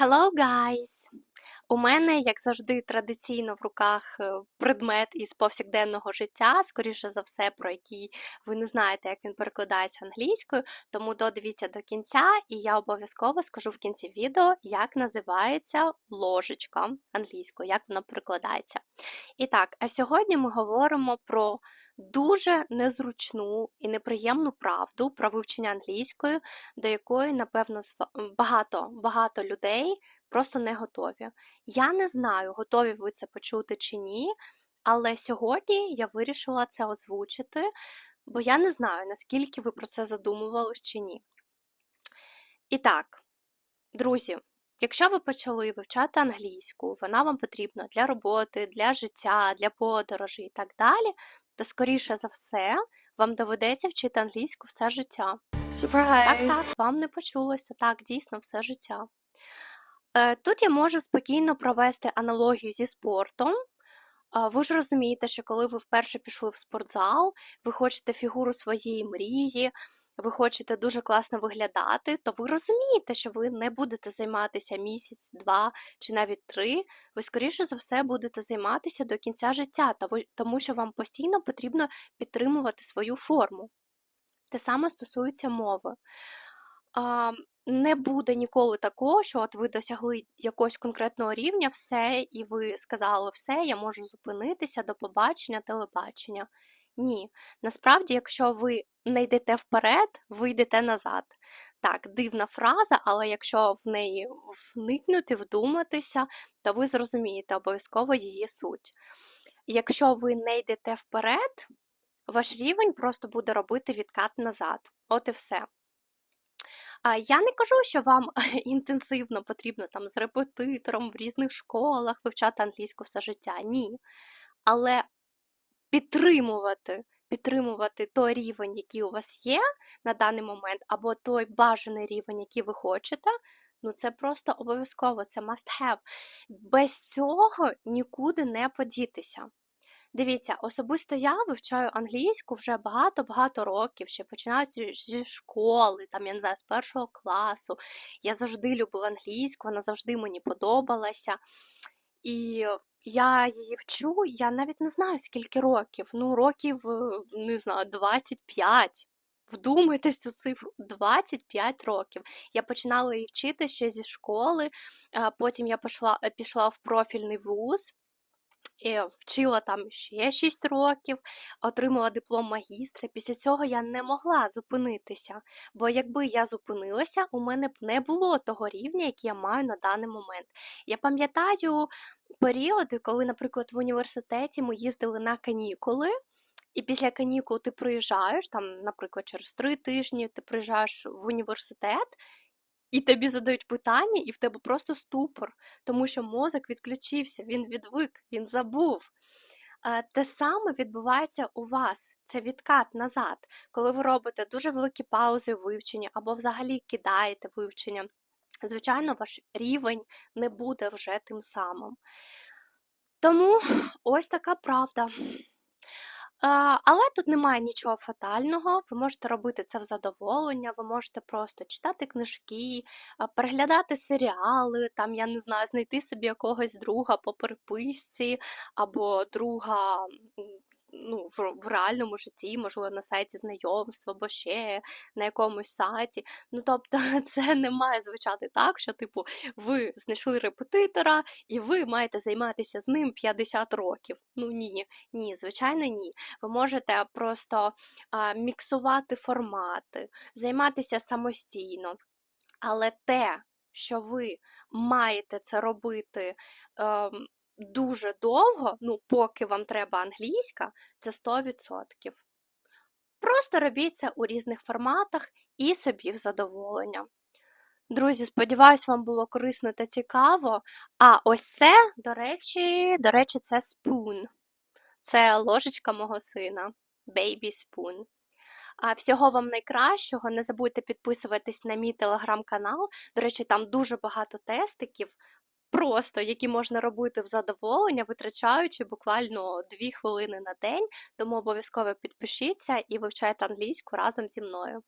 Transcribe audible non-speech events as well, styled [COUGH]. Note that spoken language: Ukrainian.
Hello, guys! У мене, як завжди, традиційно в руках е, предмет із повсякденного життя, скоріше за все, про який ви не знаєте, як він перекладається англійською, тому додивіться до кінця, і я обов'язково скажу в кінці відео, як називається ложечка англійською, як вона перекладається. І так, а сьогодні ми говоримо про дуже незручну і неприємну правду про вивчення англійської, до якої, напевно, багато, багато людей просто не готові. Я не знаю, готові ви це почути чи ні, але сьогодні я вирішила це озвучити, бо я не знаю, наскільки ви про це задумувались чи ні. І так, друзі, якщо ви почали вивчати англійську, вона вам потрібна для роботи, для життя, для подорожі і так далі, то скоріше за все вам доведеться вчити англійську все життя. Так, Surprise! так, вам не почулося, так, дійсно, все життя. Е, Тут я можу спокійно провести аналогію зі спортом. Ви ж розумієте, що коли ви вперше пішли в спортзал, ви хочете фігуру своєї мрії, ви хочете дуже класно виглядати, то ви розумієте, що ви не будете займатися місяць, два чи навіть три. Ви, скоріше за все, будете займатися до кінця життя, тому- що вам постійно потрібно підтримувати свою форму. Те саме стосується мови. Не буде ніколи такого, що от ви досягли якогось конкретного рівня, все, і ви сказали все, я можу зупинитися, до побачення, телебачення. Ні, насправді, якщо ви не йдете вперед, ви йдете назад. Так, дивна фраза, але якщо в неї вникнути, вдуматися, то ви зрозумієте обов'язково її суть. Якщо ви не йдете вперед, ваш рівень просто буде робити відкат назад. От і все. Я не кажу, що вам [LAUGHS] інтенсивно потрібно там з репетитором в різних школах вивчати англійську все життя. Ні. Але підтримувати, підтримувати той рівень, який у вас є на даний момент, або той бажаний рівень, який ви хочете. Ну, це просто обов'язково, це must have. Без цього нікуди не подітися. Дивіться, особисто я вивчаю англійську вже багато-багато років, ще починаючи зі школи, там я не знаю, з першого класу. Я завжди любила англійську, вона завжди мені подобалася. І я її вчу, я навіть не знаю, скільки років. Ну, років, е, не знаю, 25. Вдумайтесь цю цифру 25 років. Я починала її вчити ще зі школи, потім я пішла, пішла в профільний вуз. І вчила там ще 6 років, отримала диплом магістра. Після цього я не могла зупинитися, бо якби я зупинилася, у мене б не було того рівня, який я маю на даний момент. Я пам'ятаю періоди, коли, наприклад, в університеті ми їздили на канікули. І після канікул ти приїжджаєш, там, наприклад, через три тижні ти приїжджаєш в університет, і тобі задають питання, і в тебе просто ступор, тому що мозок відключився, він відвик, він забув. Те саме відбувається у вас, це відкат назад, коли ви робите дуже великі паузи в вивченні або взагалі кидаєте вивчення. Звичайно, ваш рівень не буде вже тим самим. Тому ось така правда. Але тут немає нічого фатального, ви можете робити це в задоволення, ви можете просто читати книжки, переглядати серіали, там, я не знаю, знайти собі якогось друга по переписці, або друга ну, в, реальному житті, можливо, на сайті знайомства, або ще на якомусь сайті. Ну, тобто, [LAUGHS] це не має звучати так, що, типу, ви знайшли репетитора, і ви маєте займатися з ним 50 років. Ну ні, ні, звичайно, ні. Ви можете просто а, міксувати формати, займатися самостійно. Але те, що ви маєте це робити ем, дуже довго, ну, поки вам треба англійська, це 100%. Просто робіть це у різних форматах і собі в задоволення. Друзі, сподіваюсь, вам було корисно та цікаво. А ось це, до речі, до речі, це spoon. Це ложечка мого сина. Baby spoon. А всього вам найкращого. Не забудьте підписуватись на мій телеграм-канал. До речі, там дуже багато тестиків, просто які можна робити в задоволення, витрачаючи буквально 2 хвилини на день. Тому обов'язково підпишіться і вивчайте англійську разом зі мною.